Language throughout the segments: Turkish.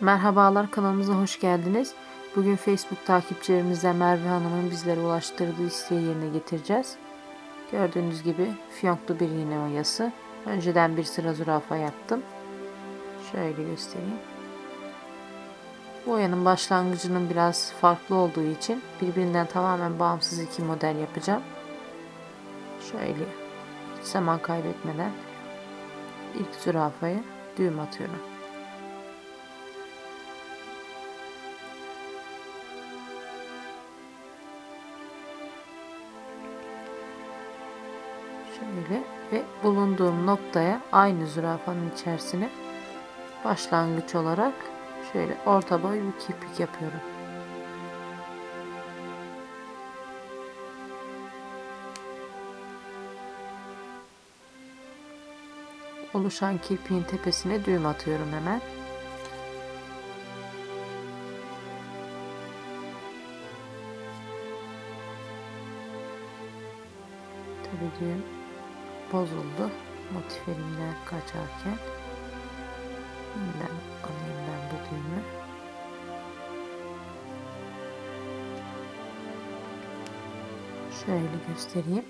Merhabalar kanalımıza hoş geldiniz. Bugün Facebook takipçilerimizden Merve Hanım'ın bizlere ulaştırdığı isteği yerine getireceğiz. Gördüğünüz gibi fiyonklu bir iğne oyası. Önceden bir sıra zürafa yaptım. Şöyle göstereyim. Bu oyanın başlangıcının biraz farklı olduğu için birbirinden tamamen bağımsız iki model yapacağım. Şöyle zaman kaybetmeden ilk zürafaya düğüm atıyorum. Ve bulunduğum noktaya aynı zürafanın içerisine başlangıç olarak şöyle orta boy bir kirpik yapıyorum. Oluşan kirpiğin tepesine düğüm atıyorum hemen. Tabii düğüm bozuldu. Motif elimden kaçarken. Yeniden alayım ben bu düğümü. Şöyle göstereyim.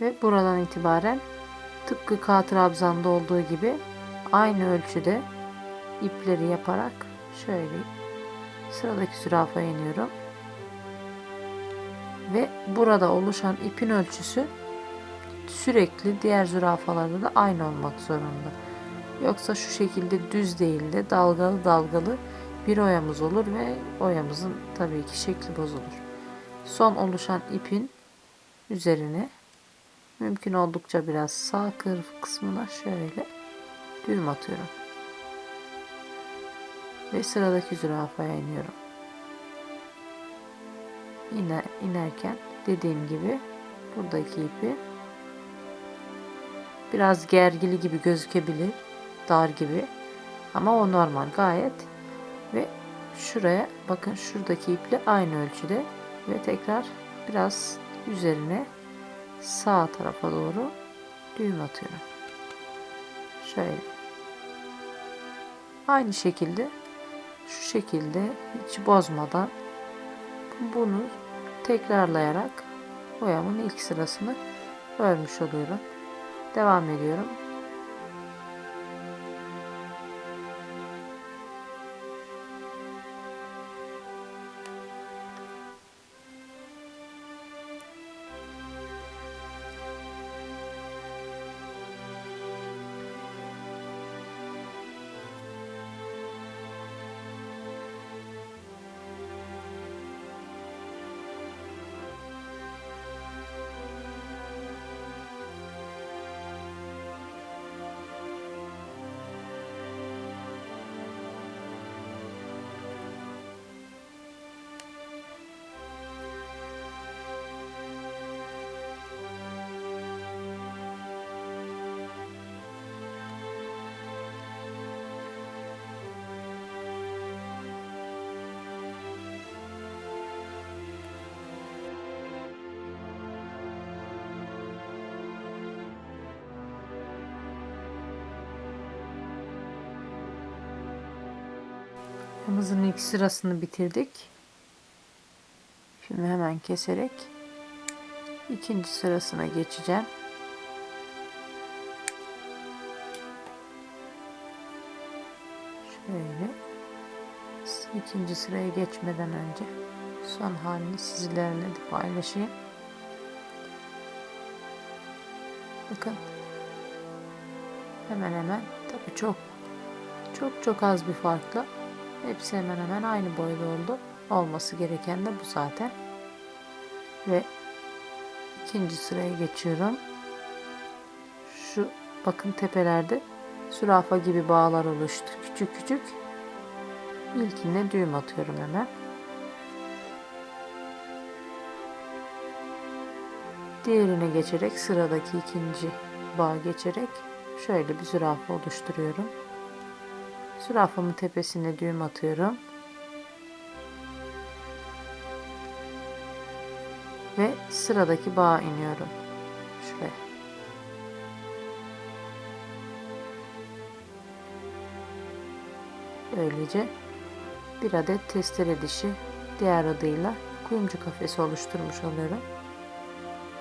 Ve buradan itibaren tıpkı K trabzanda olduğu gibi aynı ölçüde ipleri yaparak şöyle sıradaki zürafaya iniyorum. Ve burada oluşan ipin ölçüsü sürekli diğer zürafalarda da aynı olmak zorunda. Yoksa şu şekilde düz değil de dalgalı dalgalı bir oyamız olur ve oyamızın tabii ki şekli bozulur. Son oluşan ipin üzerine mümkün oldukça biraz sağ kırık kısmına şöyle düğüm atıyorum. Ve sıradaki zürafaya iniyorum. Yine inerken dediğim gibi buradaki ipi biraz gergili gibi gözükebilir. Dar gibi. Ama o normal gayet. Ve şuraya bakın şuradaki iple aynı ölçüde ve tekrar biraz üzerine sağ tarafa doğru düğüm atıyorum. Şöyle. Aynı şekilde şu şekilde hiç bozmadan bunu tekrarlayarak boyamın ilk sırasını örmüş oluyorum. Devam ediyorum. Hamımızın ilk sırasını bitirdik. Şimdi hemen keserek ikinci sırasına geçeceğim. Şöyle ikinci sıraya geçmeden önce son halini sizlerle de paylaşayım. Bakın hemen hemen tabii çok çok çok az bir farkla Hepsi hemen hemen aynı boyda oldu. Olması gereken de bu zaten. Ve ikinci sıraya geçiyorum. Şu bakın tepelerde sürafa gibi bağlar oluştu. Küçük küçük. İlkine düğüm atıyorum hemen. Diğerine geçerek sıradaki ikinci bağ geçerek şöyle bir zürafa oluşturuyorum. Zürafamın tepesine düğüm atıyorum. Ve sıradaki bağa iniyorum. Şuraya. Böylece bir adet testere dişi diğer adıyla kuyumcu kafesi oluşturmuş oluyorum.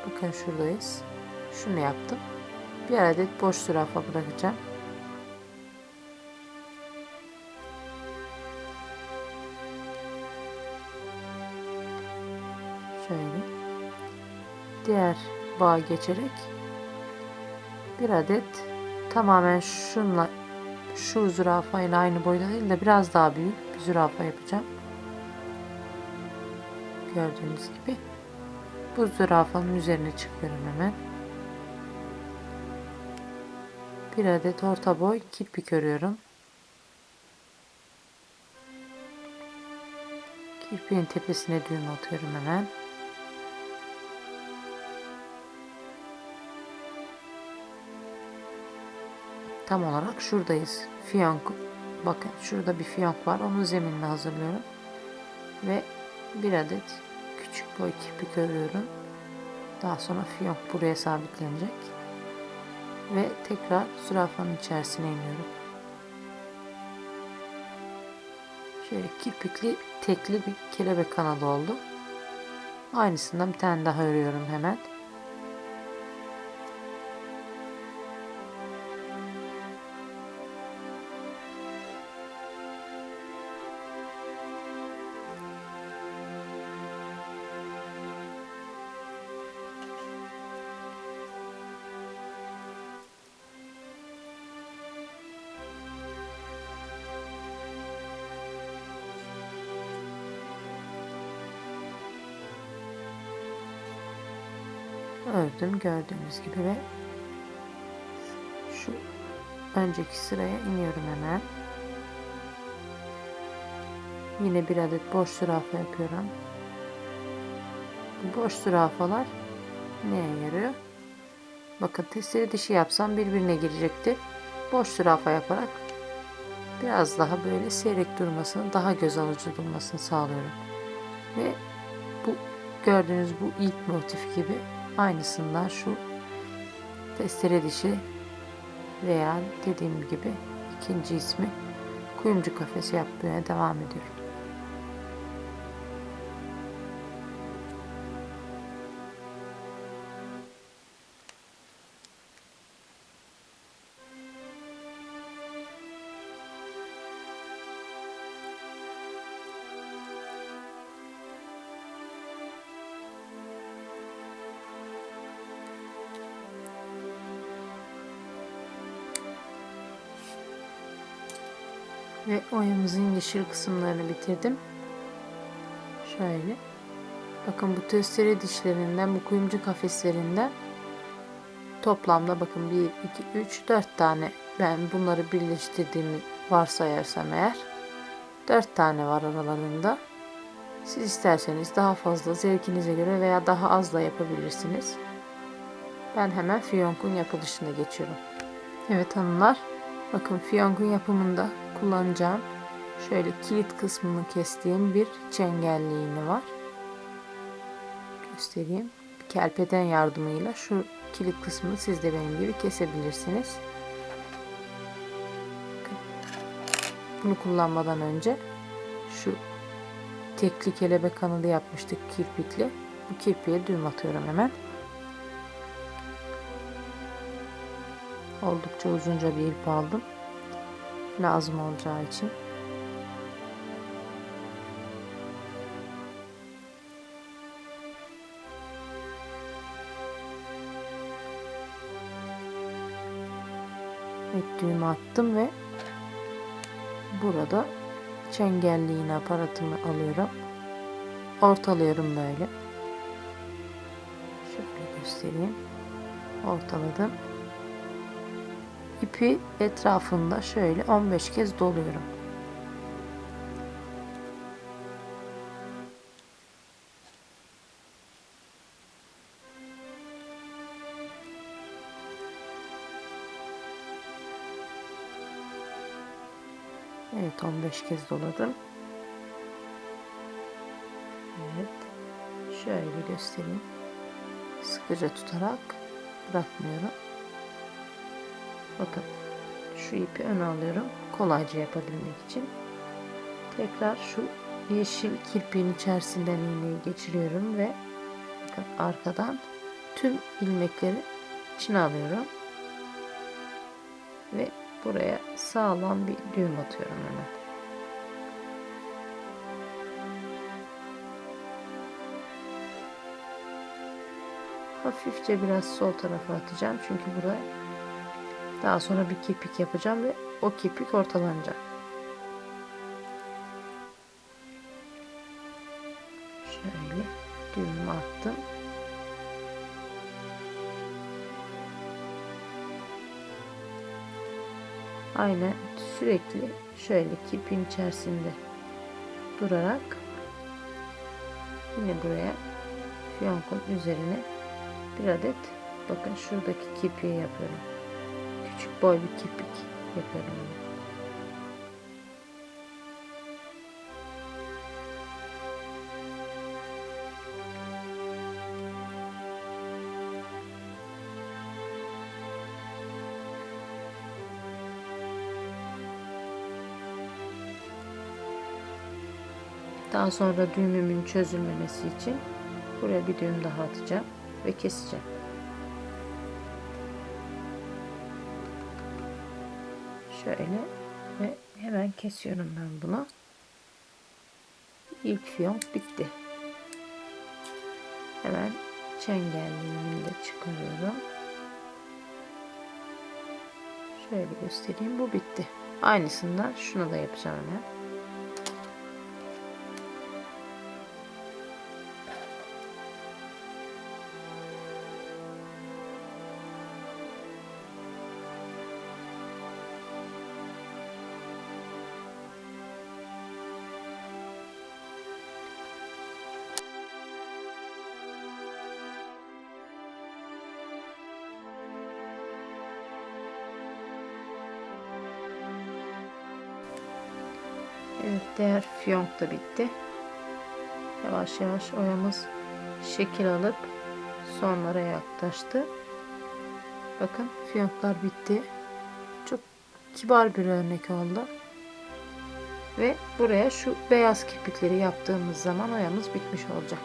Bakın şuradayız. Şunu yaptım. Bir adet boş zürafa bırakacağım. Diğer bağa geçerek bir adet tamamen şunla şu zürafayla aynı boyda değil de biraz daha büyük bir zürafa yapacağım. Gördüğünüz gibi. Bu zürafanın üzerine çıkıyorum hemen. Bir adet orta boy kirpik örüyorum. Kirpiğin tepesine düğüm atıyorum hemen. Tam olarak şuradayız. Fiyonk. Bakın şurada bir fiyonk var. Onun zeminini hazırlıyorum. Ve bir adet küçük boy kirpik örüyorum. Daha sonra fiyonk buraya sabitlenecek. Ve tekrar zürafanın içerisine iniyorum. Şöyle kirpikli tekli bir kelebek kanadı oldu. Aynısından bir tane daha örüyorum hemen. Ördüm gördüğünüz gibi ve şu önceki sıraya iniyorum hemen. Yine bir adet boş zürafa yapıyorum. Boş zürafalar neye yarıyor? Bakın testere dişi yapsam birbirine girecekti. Boş zürafa yaparak biraz daha böyle seyrek durmasını, daha göz alıcı durmasını sağlıyorum. Ve bu gördüğünüz bu ilk motif gibi aynısından şu testere dişi veya dediğim gibi ikinci ismi kuyumcu kafesi yapmaya devam ediyorum. Ve oyamızın yeşil kısımlarını bitirdim. Şöyle. Bakın bu testere dişlerinden, bu kuyumcu kafeslerinden toplamda bakın 1, 2, 3, 4 tane ben bunları birleştirdiğimi varsayarsam eğer 4 tane var aralarında. Siz isterseniz daha fazla zevkinize göre veya daha az da yapabilirsiniz. Ben hemen fiyonkun yapılışına geçiyorum. Evet hanımlar, bakın fiyonkun yapımında kullanacağım şöyle kilit kısmını kestiğim bir çengelli iğne var. Göstereyim. Bir kelpeden yardımıyla şu kilit kısmını siz de benim gibi kesebilirsiniz. Bunu kullanmadan önce şu tekli kelebek kanadı yapmıştık kirpikli. Bu kirpiğe düğüm atıyorum hemen. Oldukça uzunca bir ip aldım lazım olacağı için. Evet düğümü attım ve burada çengelli iğne aparatımı alıyorum. Ortalıyorum böyle. Şöyle göstereyim. Ortaladım ipi etrafında şöyle 15 kez doluyorum. Evet 15 kez doladım. Evet. Şöyle göstereyim. Sıkıca tutarak bırakmıyorum. Bakın şu ipi öne alıyorum kolayca yapabilmek için. Tekrar şu yeşil kirpiğin içerisinden iğneyi geçiriyorum ve bakın arkadan tüm ilmekleri içine alıyorum. Ve buraya sağlam bir düğüm atıyorum hemen. Hafifçe biraz sol tarafa atacağım çünkü buraya daha sonra bir kirpik yapacağım ve o kirpik ortalanacak. Şöyle düğümü attım. Aynen sürekli şöyle kirpiğin içerisinde durarak yine buraya fiyonkun üzerine bir adet bakın şuradaki kirpiği yapıyorum. Küçük boy bir kirpik. Bunu. Daha sonra düğümümün çözülmemesi için buraya bir düğüm daha atacağım ve keseceğim. Şöyle ve hemen kesiyorum ben bunu. İlk fiyonk bitti. Hemen çengelliğimi de çıkarıyorum. Şöyle göstereyim. Bu bitti. Aynısından şunu da yapacağım hemen. Evet diğer fiyonk da bitti. Yavaş yavaş oyamız şekil alıp sonlara yaklaştı. Bakın fiyonklar bitti. Çok kibar bir örnek oldu. Ve buraya şu beyaz kirpikleri yaptığımız zaman oyamız bitmiş olacak.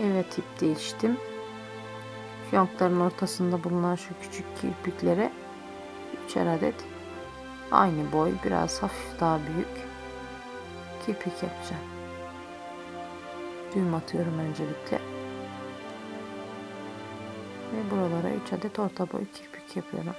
Evet ip değiştim. Fiyonkların ortasında bulunan şu küçük kirpiklere 3'er adet Aynı boy biraz hafif daha büyük kirpik yapacağım. Düğüm atıyorum öncelikle. Ve buralara 3 adet orta boy kirpik yapıyorum.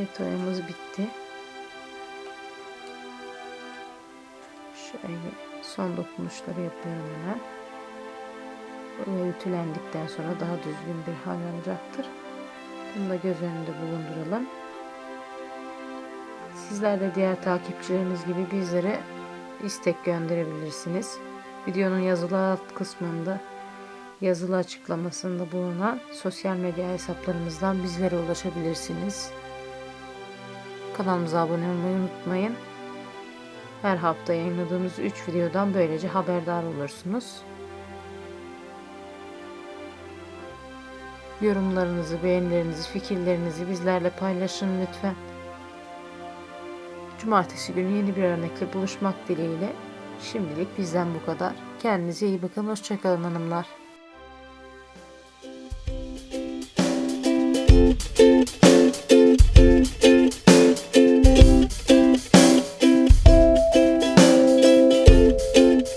Evet oyamız bitti. Şöyle son dokunuşları yapıyorum hemen. Oya ütülendikten sonra daha düzgün bir hal alacaktır. Bunu da göz önünde bulunduralım. Sizler de diğer takipçilerimiz gibi bizlere istek gönderebilirsiniz. Videonun yazılı alt kısmında yazılı açıklamasında bulunan sosyal medya hesaplarımızdan bizlere ulaşabilirsiniz. Kanalımıza abone olmayı unutmayın. Her hafta yayınladığımız 3 videodan böylece haberdar olursunuz. Yorumlarınızı, beğenilerinizi, fikirlerinizi bizlerle paylaşın lütfen. Cumartesi günü yeni bir örnekle buluşmak dileğiyle şimdilik bizden bu kadar. Kendinize iyi bakın, hoşçakalın hanımlar. Müzik